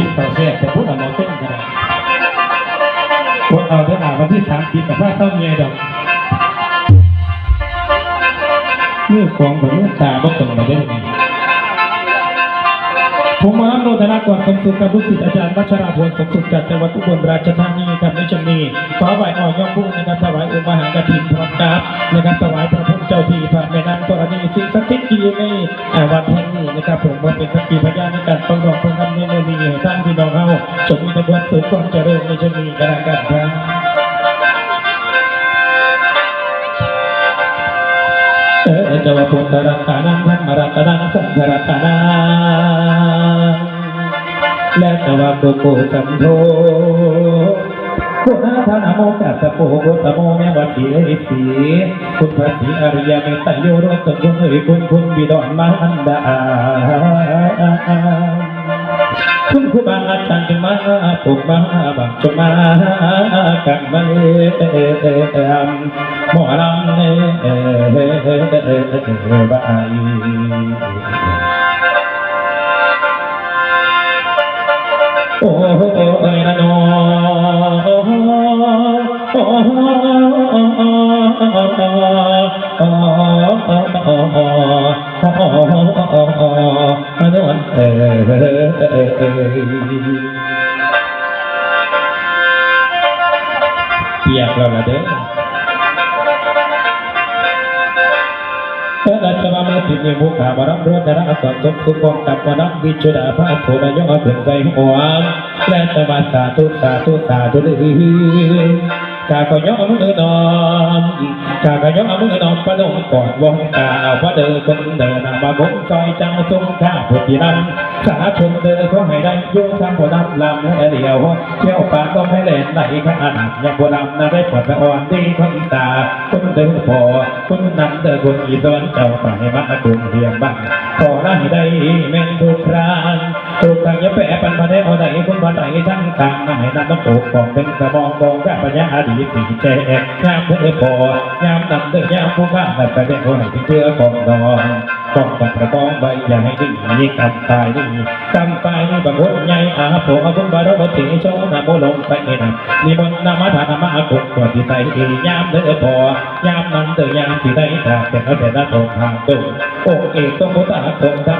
กินต่อแซ่บแต่พูดเอาหมอเต้นกันได้พวกเอาเดินหน้าวันที่สามสิบแต่ถ้าเข้าเมียดอกมือของผมมือตาบ่ตรงมาได้ไงผมมาโนธนากรสมสุขกับลูกศิษย์อาจารย์วัชราพลสมสุขจากจังหวัดอุบลราชธานีครับในจังนี้ขอไหว้อ่อนยอมพูดนะครับถวายองค์มหากฐินพร้อมกับนะครับถวายพระพุทธ เจ้าที่พระแม่นางธรณีสิ่งศักดิ์สิทธิ์ที่อยู่ในวัดแห่งนี้นะครับผมว่าเป็นสักขีพยานในการฟังดอกฟังคำในเมื่อนี้ท่านพี่น้องเฮาจงมีแต่ความสุขความเจริญในจังนี้กันแล้วกันครับเอจะว่าพุทธรัตนังธรรมรัตนังสังฆรัตนังและจะว่าปุโกสัมโธ คุณาธนโมกัสสะโปโกตโมเมวัติเอสีคุณพระศรีอริยเมตตโยรตคุณเอคุณคุณบิดอนมารดาคุณครูบาอาจารย์จงมาปลุกมาบังจงมากันมาเอ่ยหมอลำเอ่ยบายโอ้เอ้ยนะน เอ่ยเปียกแล้วละเด้อพระราชวามาติมีมุขาบรัมรถนะอัตตสมสุกองกับวนักวิจุดาพระโสดายอถึงใจหัวและจะมาสาธุสาธุสาธุเลย กากย่อมือนอมกากย่อมือนอมประดงกอดวงกาพระเดินคนเดินมาบงซอยเจ้าทรงข้าพุทธินันสาธุเดินขอให้ได้โยธาบนับลำให้เดียวเที่ยวป่าต้องให้เล่นไหลข้าอาดยังบนำน่าได้ปวดอ่อนดีคนตาคนเดินพอคนนั้นเดินคนอีสวนเจ้าฝ่ายมาคุมเรียงบ้างขอได้ได้แม่นทุกคราน ทุกทางยะแปะปันมาได้เอาได้คนมาได้ทั้งทางมาให้นั่นต้องปกป้องเป็นสมองบองกับปัญญาอดีตสีแจกยามเธอพอยามนำเดินยามผู้ข้าแต่แสดงคนให้เพื่อกองดองกองกับกระบองใบอย่าให้ดิ้นนี่กำตายนี่กำตายนี่บางคนใหญ่อาโปอาบุญบารมีติโชนะโมลงไปนะนิมนต์นามาธานามาคุกตัวที่ใจดียามเธอพอยามนั้นเธอยามที่ได้แตาแต่เขาแต่ละทงทางตุองค์เอกต้องมุตาคงธรรมกั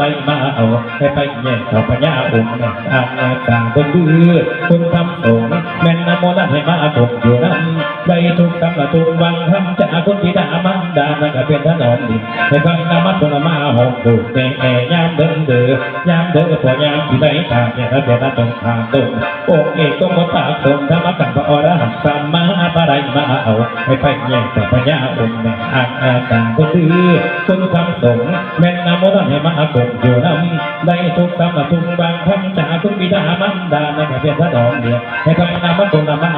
ไรมาเอาให้ไปแย่ข้าพญญาองค์เนี่ยอาณาจารย์บนดื้อคุณทำสงแม่นนโมนัให้มาคงอยู่นั้นได้ทุกคำละทุกวังทำจากคุณบิดามันดานักเป็นถนนดิให้ฟังนามัตนมาหงดูในแอยามเดินเดือยามเดินพอยามที่ได้ทางเนี่ยแล้วแต่ละตรงทางตรงองค์เอกต้องมุตาคงธรรมะกันบรหันสัมมาพรรมา เอาให้ไปแย่ข้าพญาองค์เนี่อาอาจางก็ซื้อคนทำสงแม่นนโมนัให้มาคงอยู่นั้นได้ทุกสำละทุกบังทำจากคุณบิดามันดานักเป็นถนนเนี่ยให้ฟังนามัตนามา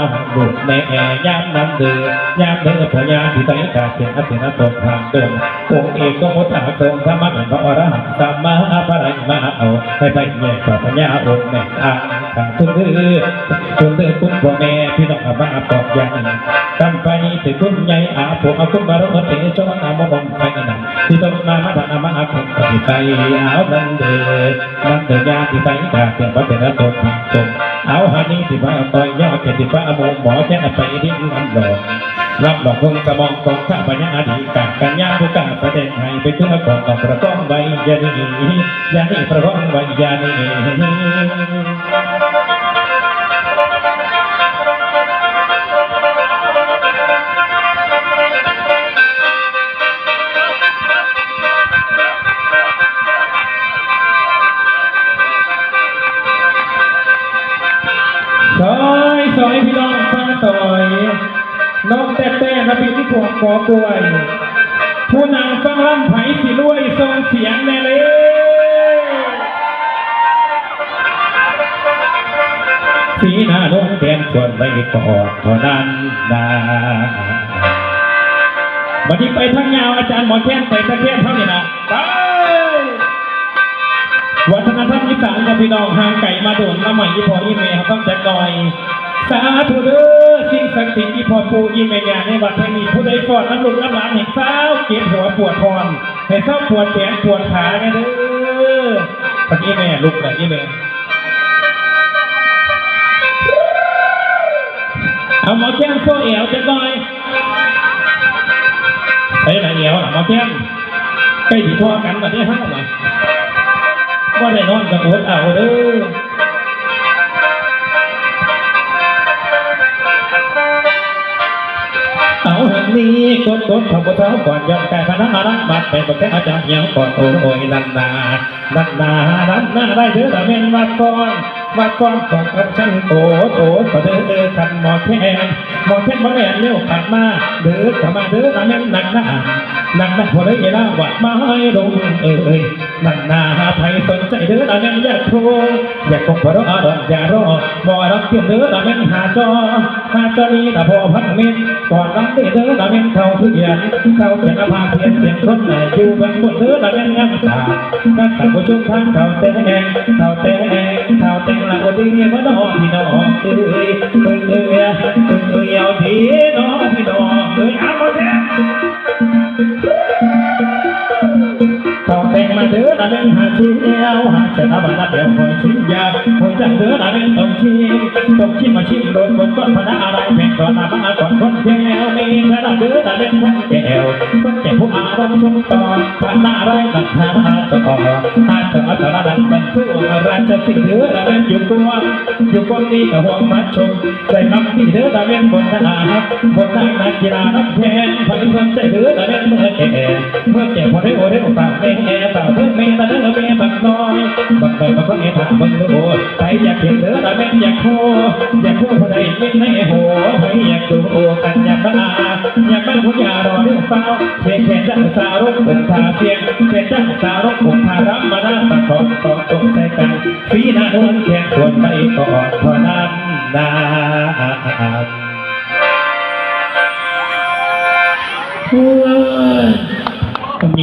ในแอยามนั้นเดือยามเดินพอยาที่ได้ทาเสียงเสียงตรงทางตรงองค์เอกต้องมุตาคงธรรมกันบระอรหันต์สัมมาพระไรมาเอาให้ไปแย่ข้าพญาองค์เนี่ยอาณาจารย์คุณดื้อคุณดื้อคุณพ่อแม่พี่น้องมาปอกยันกำไปถึงคุณใหญ่อาผัวเอาคุณบารมีเตจนามบงไปนั่นที่ต้องมามาดันมาอาคุณที่ใจเอานันเดนันเดือยาที่ใจตาเกี่ยวกับเป็นตัวทางตรง เอาฮันนี่ที่มาต่อยยอดเกติบ้าโมหมอแค่ไปดิ้นลำหลอกรับหลอกคงกระมองกองข้าปัญญาอดีกากัญญาผู้กาประเด็นให้ไปเพื่อกองกับประกองใบยานียานีประกองใบยานี น้องแต่แต่นะพี่ที่พวงขอกล้วย ผู้นางฟังลำไผ่สิรวยทรงเสียงแน่เลยสีหน้าดงแดงชวนไปกอดเท่านั้นนะวันนี้ไปทั้งยาวอาจารย์หมอแค้นไปตะแค้นเท่านี้นะไปวัฒนธรรมอีสานกับพี่น้องห่างไก่มาโดนมาใหม่ยี่พออีเมย์ครับต้องจัดหน่อย สาธุเด้อสิ่ง ศักดิ์สิทธิ์อีพอปูอีเมย์ยาในวัดแห่งนี้ผู้ใดฟอดน้ำลุกน้ำหลานเห็นเศร้าเก็บหัวปวดคอนให้เศร้าปวดแขนปวดขาเนี่ยเด้อตะกี้แม่ลุกเลยกี้แม่เอาหมอแจ้งโซ่เอวจะหน่อยไปไหนเอวล่ะหมอแจ้งใกล้ถีทอกันมาได้ห้าหน่อยว่าได้นอนกับโอ๊ตเอาเด้อ เอาหันนี้กดกดขบเท้าก่อนยอมแต่พนักงานบัตรเป็นประเทศอาจารย์เหี่ยวก่อนโอ้โอยนันนานันนานันนาได้เถือแต่เม่นวัดก่อนวัดก่อนก่อนกับฉันโตโตก็เด้อเด้อกันหมอแทนหมอแทนมาแล่นเร็วขัดมาเด้อเข้ามาเด้อแต่เม่นนักหนานักหนาพอได้เวลาวัดมาให้ลงเอ้ย นันนาไทยสนใจเด้อแต่เม่นอยากโทรอยากคงพอรอดอกอย่ารอมอรับเตรียมเด้อแต่เม่นหาจอหาจอนี้แต่พอพักเม่นก่อนรับเด้อเด้อแต่เม่นเขาทุกอย่างเขาเขียนอภาเพียนเสียงคนไหนอยู่บนบนเด้อแต่เม่นยังตานักขับผู้ชุมทางเขาแต่งเขาแต่งเขาแต่งหลังวันนี้มาน้องพี่น้องเอ้ยเอ้ยเอ้ยเอ้ยเอ้ยเอาทีน้องพี่น้องเอ้ยเอามาแท้ ม เด้อละเป็นต้องชิมต้องชิมมาชิมโดนคนก้อนพนักอะไรแพงก่อนมาบ้าก่อนคนแก้วมีกระดาษเด้อละเป็นคนแก้วคนแก้วผู้อารมณ์ชมต่อพนักอะไรตัดหาต่อหาต่อตระดันบรรทุกราชสิเด้อละเป็นอยู่กวอยู่กวงนี้กับห่วงมัดชมใจคำที่เด้อละเป็นบนทหารบนนักนักกีฬานักแข่งพันคนใจเด้อละเป็นเมื่อแก่เมื่อแก่พอได้โอได้ฝากแม่ต่างเพื่อนเมตาเด้อเมบักน้อย ไปบักก็เอถามบังโอ้ใครอยากเห็นเด้อละแม่อยากโคอยากโคพอได้เล่นในหัวใครอยากดูโอกันอยากบ้าอยากบ้าผู้ยารอเรื่องเฝ้าเพียงแค่จังสารกผมทาเพียงแค่จังสารกผมทารับมาหน้าตะของตองตกใจกันฟีหน้านวลแค่ควรไปก่อนเท่านั้นนาเฮ้ย